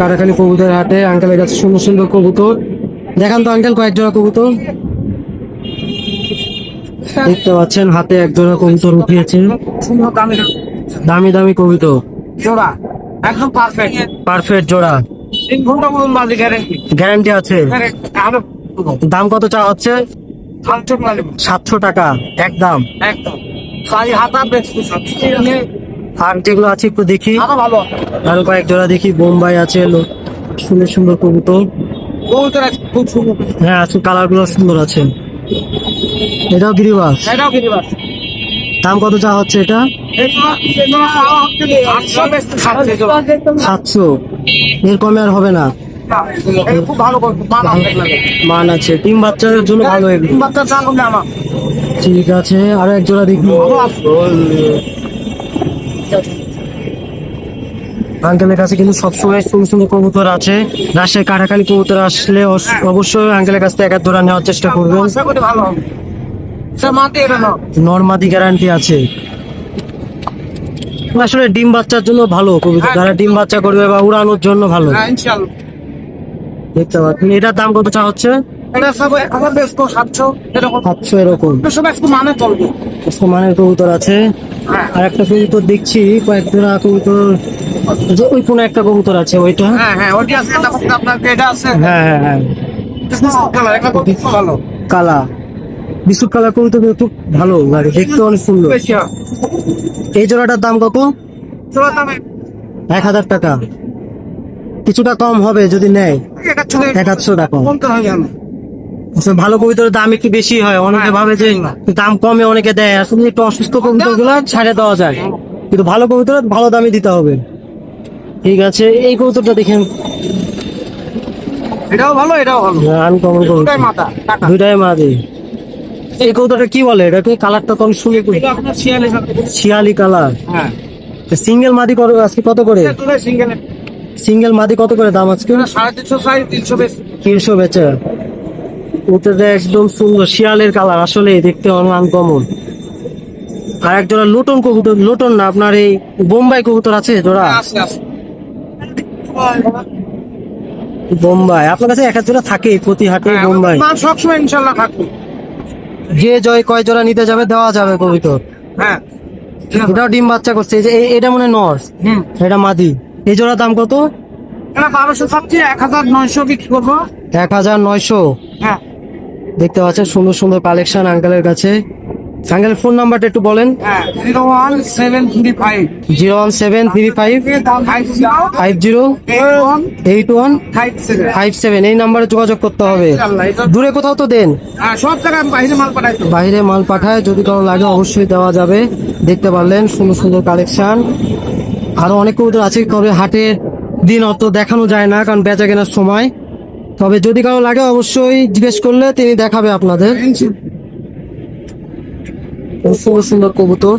কাটাখালী কবুতর হাটে আঙ্কেলের কাছে সুন্দর সুন্দর কবুতর। দেখান তো আঙ্কেল কয়েক জোড়া কবুতর। দেখতে পাচ্ছেন হাতে এক জোড়া কবুতর উঠিয়েছে দামি দামি কবুতর। জোড়া একদম পারফেক্ট পারফেক্ট জোড়া। তিন ঘণ্টা পর্যন্ত বাজে গ্যারেন্টি গ্যারান্টি আছে। দাম কত চা হচ্ছে? সাতশো টাকা একদম। একদম। আর যেগুলো আছে একটু দেখি। আরও কয়েক জোড়া দেখি বোম্বাই আছে সুন্দর সুন্দর কবুতর। কবুতর আছে খুব সুন্দর। হ্যাঁ আছে কালারগুলো সুন্দর আছে। এটাও গিরিবাস? এটাও গিরিবাস। দাম কত চা হচ্ছে এটা? সাতশো এর কমে আর হবে না। খুব ভালো মান আছে। টিম বাচ্চাদের জন্য ভালো ঠিক আছে আরও এক জোড়া দেখি। আঙ্কেলের কাছে কিন্তু সবসময় সুন্দর সুন্দর কবুতর আছে। রাজশাহী কাটাখালী কবুতর আসলে অবশ্যই আঙ্কেলের কাছ থেকে এক নেওয়ার চেষ্টা করবেন আশা করি ভালো হবে। সে মাতে এটা না নর্মাদি গ্যারান্টি আছে। আসলে ডিম বাচ্চার জন্য ভালো কবুতর। যারা ডিম বাচ্চা করবে বা উড়ানোর জন্য ভালো। হ্যাঁ দেখতে পাচ্ছেন। এটার দাম কত চা হচ্ছে? সাতশো এরকম। সাতশো এরকম। মানে চলবে মানের কবুতর। আছে। হ্যাঁ আর একটা কবুতর দেখছি কয়েক জোড়া কবুতর ওই কোনো একটা কবুতর আছে ওইটা? হ্যাঁ হ্যাঁ ওটি আছে আপনার এটা আছে। হ্যাঁ হ্যাঁ হ্যাঁ। ভালো। কালা বিস্কুট কালার কবুতর কিন্তু খুব ভালো লাগে দেখতে অনেক সুন্দর। এই জোড়াটার দাম কত? এক হাজার টাকা। কিছুটা কম হবে যদি নেয়। এক আধশো টাকা। ভালো কবুতরের দাম একটু বেশি হয় অনেকে ভাবে যে দাম কমে অনেকে দেয়। আসলে একটু অসুস্থ কবুতরগুলো ছাড়ে দেওয়া যায়। কিন্তু ভালো কবুতর ভালো দামে দিতে হবে। ঠিক আছে এই কবুতরটা দেখেন। এটাও ভালো এটাও ভালো। আনকমন কবুতর দুটাই মাথা টাকা। দুইটাই মাদি। এই কবুতরটা কি বলে? এটাকে কালারটা তো আমি শুনে এটা আপনার শিয়ালি কালার হ্যাঁ। সিঙ্গেল মাদি কত আজকে কত করে? সিঙ্গেল সিঙ্গেল মাদি কত করে দাম আজকে? সাড়ে তিনশো সাড়ে তিনশো বেশি। তিনশো বেচে। ওটাতে একদম সুন্দর শিয়ালের কালার আসলে দেখতে আনকমন আর এক জোড়া লোটন কবুতর লোটন না আপনার এই বোম্বাই কবুতর আছে জোড়া? বোম্বাই আপনার কাছে এক জোড়া থাকে প্রতি হাটে হ্যাঁ, বোম্বাই? সবসময় ইনশাল্লাহ থাকবে। যে জয় কয় জোড়া নিতে যাবে দেওয়া যাবে কবুতর। হ্যাঁ। এটাও ডিম বাচ্চা করছে এই যে এটা মনে হয় নর। এটা মাদি। এই জোড়া দাম কত? বারোশো সবচেয়ে এক হাজার নয়শো বিক্রি করব। এক হাজার নয়শো। দেখতে পাচ্ছেন সুন্দর সুন্দর কালেকশন আঙ্কেলের কাছে। আঙ্কেলের ফোন নাম্বারটা একটু বলেন। Zero one seven three five zero one seven three five five zero eight one five seven এই নাম্বারে যোগাযোগ করতে হবে। দূরে কোথাও তো দেন। হ্যাঁ সব জায়গায় বাইরে মাল পাঠাই তো। বাইরে মাল পাঠায় যদি কারও লাগে অবশ্যই দেওয়া যাবে। দেখতে পারলেন সুন্দর সুন্দর কালেকশন আরও অনেক কবুতর আছে তবে হাটের দিন অত দেখানো যায় না কারণ বেচা কেনার সময়। তবে যদি কারও লাগে অবশ্যই জিজ্ঞেস করলে তিনি দেখাবে আপনাদের। সুন্দর কবুতর।